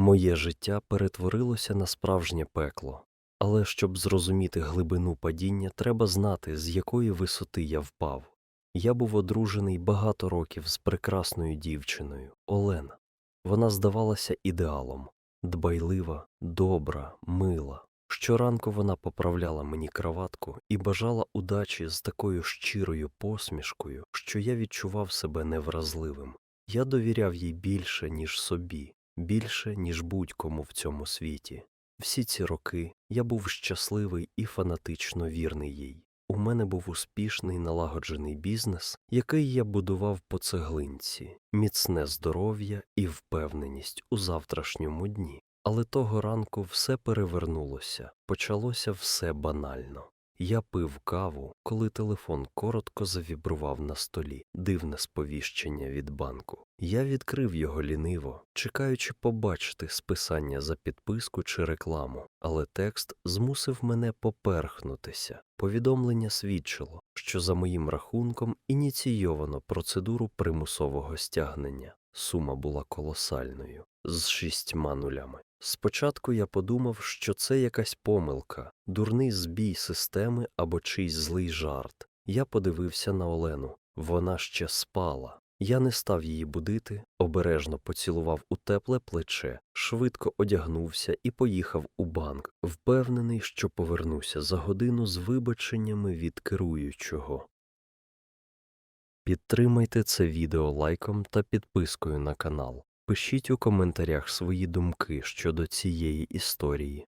Моє життя перетворилося на справжнє пекло. Але щоб зрозуміти глибину падіння, треба знати, з якої висоти я впав. Я був одружений багато років з прекрасною дівчиною Олена. Вона здавалася ідеалом дбайлива, добра, мила. Щоранку вона поправляла мені краватку і бажала удачі з такою щирою посмішкою, що я відчував себе невразливим. Я довіряв їй більше, ніж собі, більше, ніж будь-кому в цьому світі. Всі ці роки я був щасливий і фанатично вірний їй. У мене був успішний налагоджений бізнес, який я будував по цеглинці, міцне здоров'я і впевненість у завтрашньому дні. Але того ранку все перевернулося, почалося все банально. Я пив каву, коли телефон коротко завібрував на столі, дивне сповіщення від банку. Я відкрив його ліниво, чекаючи побачити списання за підписку чи рекламу, але текст змусив мене поперхнутися. Повідомлення свідчило, що за моїм рахунком ініційовано процедуру примусового стягнення. Сума була колосальною з шістьма нулями. Спочатку я подумав, що це якась помилка, дурний збій системи або чийсь злий жарт. Я подивився на Олену. Вона ще спала. Я не став її будити, обережно поцілував у тепле плече, швидко одягнувся і поїхав у банк, впевнений, що повернуся за годину з вибаченнями від керуючого. Підтримайте це відео лайком та підпискою на канал. Пишіть у коментарях свої думки щодо цієї історії.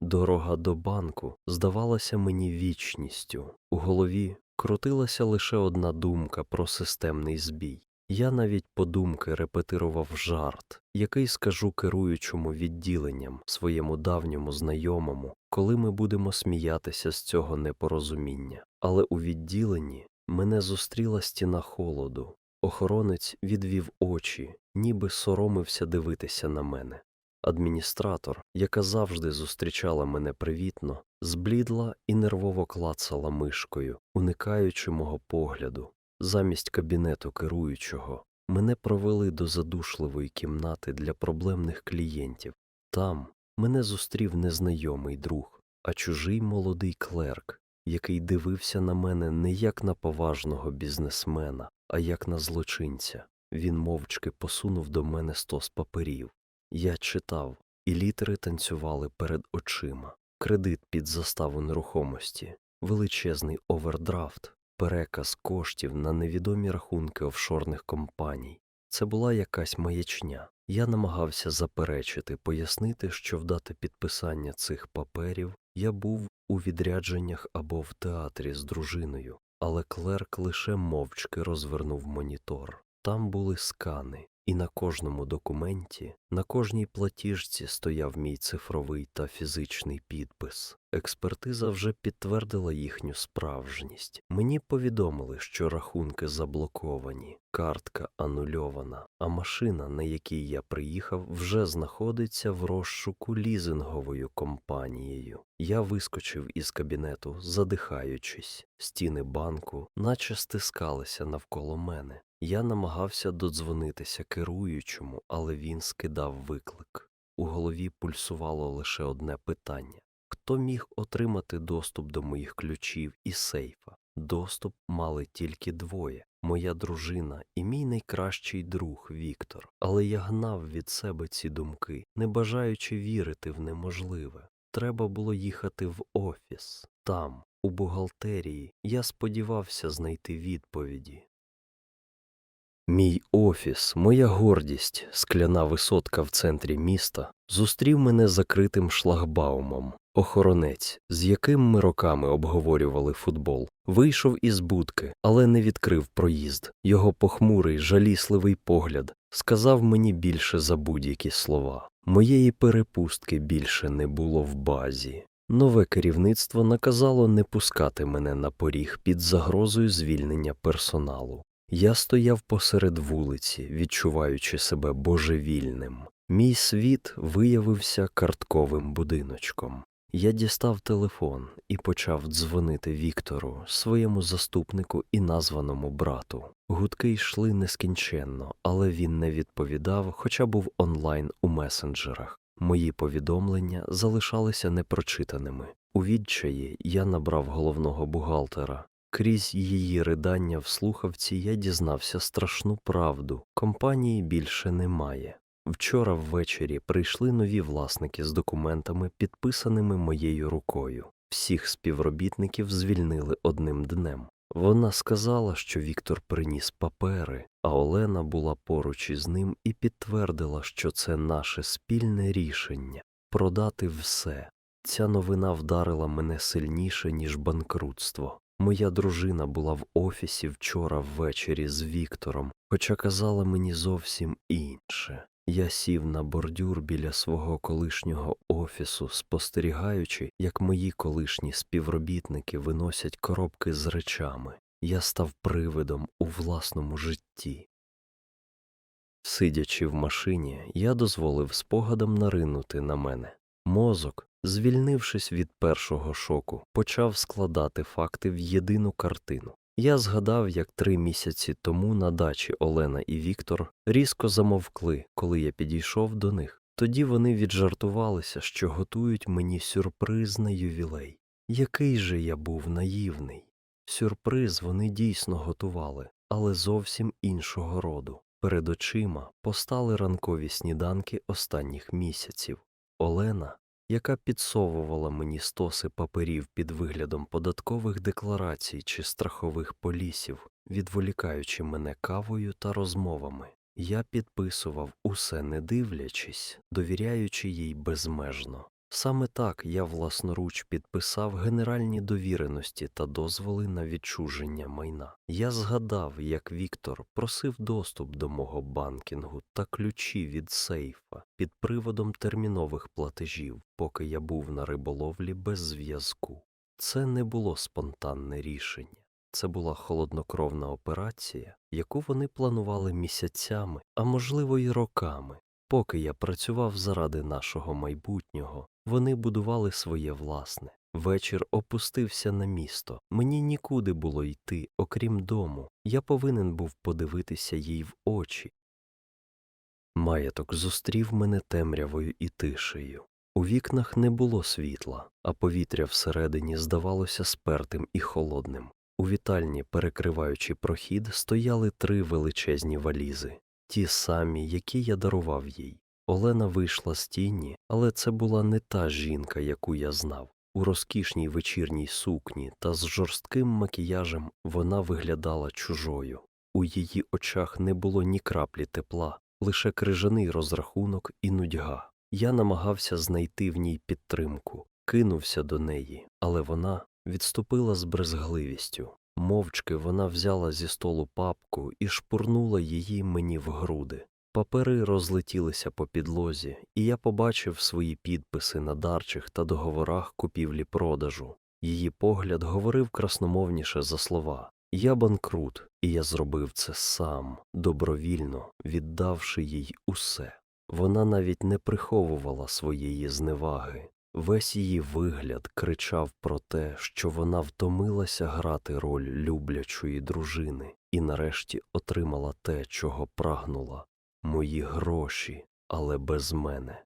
Дорога до банку здавалася мені вічністю. У голові крутилася лише одна думка про системний збій. Я навіть подумки репетирував жарт, який скажу керуючому відділенням, своєму давньому знайомому, коли ми будемо сміятися з цього непорозуміння. Але у відділенні мене зустріла стіна холоду. Охоронець відвів очі, ніби соромився дивитися на мене. Адміністратор, яка завжди зустрічала мене привітно, зблідла і нервово клацала мишкою, уникаючи мого погляду. Замість кабінету керуючого мене провели до задушливої кімнати для проблемних клієнтів. Там мене зустрів незнайомий друг, а чужий молодий клерк, який дивився на мене не як на поважного бізнесмена, а як на злочинця. Він мовчки посунув до мене стос паперів. Я читав, і літери танцювали перед очима. Кредит під заставу нерухомості, величезний овердрафт, переказ коштів на невідомі рахунки офшорних компаній. Це була якась маячня. Я намагався заперечити, пояснити, що в дати підписання цих паперів я був у відрядженнях або в театрі з дружиною, але клерк лише мовчки розвернув монітор. Там були скани, і на кожному документі, на кожній платіжці стояв мій цифровий та фізичний підпис. Експертиза вже підтвердила їхню справжність. Мені повідомили, що рахунки заблоковані, картка анульована, а машина, на якій я приїхав, вже знаходиться в розшуку лізинговою компанією. Я вискочив із кабінету, задихаючись. Стіни банку, наче стискалися навколо мене. Я намагався додзвонитися керуючому, але він скидав виклик. У голові пульсувало лише одне питання хто міг отримати доступ до моїх ключів і сейфа? Доступ мали тільки двоє моя дружина і мій найкращий друг Віктор. Але я гнав від себе ці думки, не бажаючи вірити в неможливе. Треба було їхати в офіс. Там, у бухгалтерії, я сподівався знайти відповіді. Мій офіс, моя гордість, скляна висотка в центрі міста, зустрів мене закритим шлагбаумом. Охоронець, з яким ми роками обговорювали футбол, вийшов із будки, але не відкрив проїзд. Його похмурий, жалісливий погляд сказав мені більше за будь-які слова. Моєї перепустки більше не було в базі. Нове керівництво наказало не пускати мене на поріг під загрозою звільнення персоналу. Я стояв посеред вулиці, відчуваючи себе божевільним. Мій світ виявився картковим будиночком. Я дістав телефон і почав дзвонити Віктору, своєму заступнику і названому брату. Гудки йшли нескінченно, але він не відповідав, хоча був онлайн у месенджерах. Мої повідомлення залишалися непрочитаними. У відчаї я набрав головного бухгалтера. Крізь її ридання в слухавці я дізнався страшну правду. Компанії більше немає. Вчора ввечері прийшли нові власники з документами, підписаними моєю рукою. Всіх співробітників звільнили одним днем. Вона сказала, що Віктор приніс папери, а Олена була поруч із ним і підтвердила, що це наше спільне рішення продати все. Ця новина вдарила мене сильніше, ніж банкрутство. Моя дружина була в офісі вчора ввечері з Віктором, хоча казала мені зовсім інше. Я сів на бордюр біля свого колишнього офісу, спостерігаючи, як мої колишні співробітники виносять коробки з речами. Я став привидом у власному житті. Сидячи в машині, я дозволив спогадам наринути на мене. Мозок, звільнившись від першого шоку, почав складати факти в єдину картину. Я згадав, як три місяці тому на дачі Олена і Віктор різко замовкли, коли я підійшов до них. Тоді вони віджартувалися, що готують мені сюрприз на ювілей. Який же я був наївний. Сюрприз вони дійсно готували, але зовсім іншого роду. Перед очима постали ранкові сніданки останніх місяців. Олена, яка підсовувала мені стоси паперів під виглядом податкових декларацій чи страхових полісів, відволікаючи мене кавою та розмовами. Я підписував усе не дивлячись, довіряючи їй безмежно. Саме так я власноруч підписав генеральні довіреності та дозволи на відчуження майна. Я згадав, як Віктор просив доступ до мого банкінгу та ключі від сейфа під приводом термінових платежів, поки я був на риболовлі без зв'язку. Це не було спонтанне рішення. Це була холоднокровна операція, яку вони планували місяцями, а можливо й роками. Поки я працював заради нашого майбутнього, вони будували своє власне. Вечір опустився на місто. Мені нікуди було йти, окрім дому. Я повинен був подивитися їй в очі. Маєток зустрів мене темрявою і тишею. У вікнах не було світла, а повітря всередині здавалося спертим і холодним. У вітальні, перекриваючи прохід, стояли три величезні валізи, ті самі, які я дарував їй. Олена вийшла з тіні, але це була не та жінка, яку я знав. У розкішній вечірній сукні та з жорстким макіяжем вона виглядала чужою. У її очах не було ні краплі тепла, лише крижаний розрахунок і нудьга. Я намагався знайти в ній підтримку, кинувся до неї, але вона відступила з брезгливістю. Мовчки вона взяла зі столу папку і шпурнула її мені в груди. Папери розлетілися по підлозі, і я побачив свої підписи на дарчих та договорах купівлі-продажу. Її погляд говорив красномовніше за слова Я банкрут, і я зробив це сам, добровільно віддавши їй усе. Вона навіть не приховувала своєї зневаги. Весь її вигляд кричав про те, що вона втомилася грати роль люблячої дружини і нарешті отримала те, чого прагнула мої гроші, але без мене.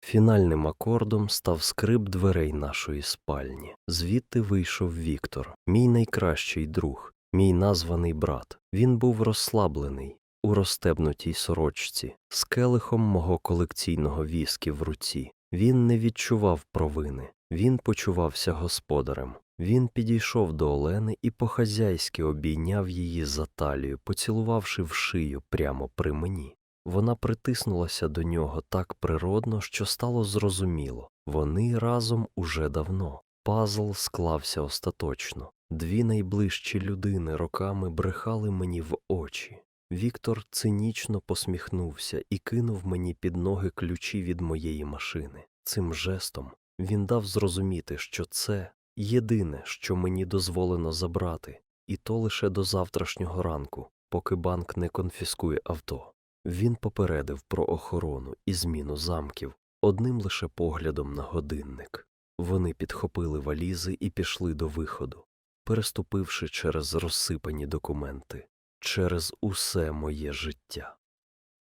Фінальним акордом став скрип дверей нашої спальні. Звідти вийшов Віктор, мій найкращий друг, мій названий брат. Він був розслаблений у розстебнутій сорочці, з келихом мого колекційного віскі в руці. Він не відчував провини, він почувався господарем. Він підійшов до Олени і по-хазяйськи обійняв її за талію, поцілувавши в шию прямо при мені. Вона притиснулася до нього так природно, що стало зрозуміло вони разом уже давно. Пазл склався остаточно. Дві найближчі людини роками брехали мені в очі. Віктор цинічно посміхнувся і кинув мені під ноги ключі від моєї машини. Цим жестом він дав зрозуміти, що це єдине, що мені дозволено забрати, і то лише до завтрашнього ранку, поки банк не конфіскує авто. Він попередив про охорону і зміну замків. одним лише поглядом на годинник. Вони підхопили валізи і пішли до виходу, переступивши через розсипані документи, через усе моє життя.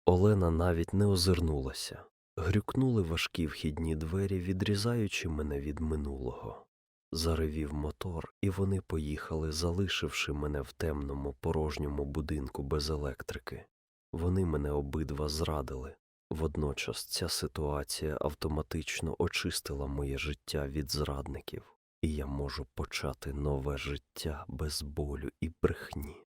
Олена навіть не озирнулася. Грюкнули важкі вхідні двері, відрізаючи мене від минулого. Заревів мотор, і вони поїхали, залишивши мене в темному порожньому будинку без електрики. Вони мене обидва зрадили. Водночас ця ситуація автоматично очистила моє життя від зрадників, і я можу почати нове життя без болю і брехні.